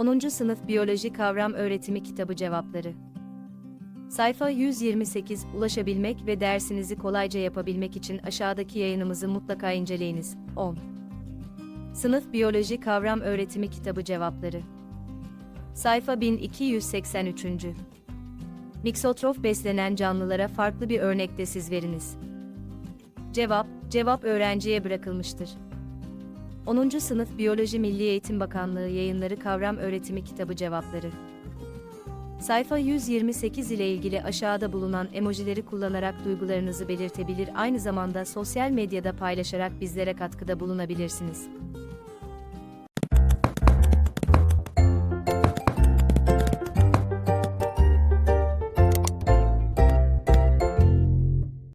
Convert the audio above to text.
10. Sınıf Biyoloji Kavram Öğretimi Kitabı Cevapları Sayfa 128 Ulaşabilmek ve dersinizi kolayca yapabilmek için aşağıdaki yayınımızı mutlaka inceleyiniz. 10. Sınıf Biyoloji Kavram Öğretimi Kitabı Cevapları Sayfa 1283. Miksotrof beslenen canlılara farklı bir örnekte siz veriniz. Cevap, cevap öğrenciye bırakılmıştır. 10. Sınıf Biyoloji Milli Eğitim Bakanlığı Yayınları Kavram Öğretimi Kitabı Cevapları Sayfa 128 ile ilgili aşağıda bulunan emojileri kullanarak duygularınızı belirtebilir aynı zamanda sosyal medyada paylaşarak bizlere katkıda bulunabilirsiniz.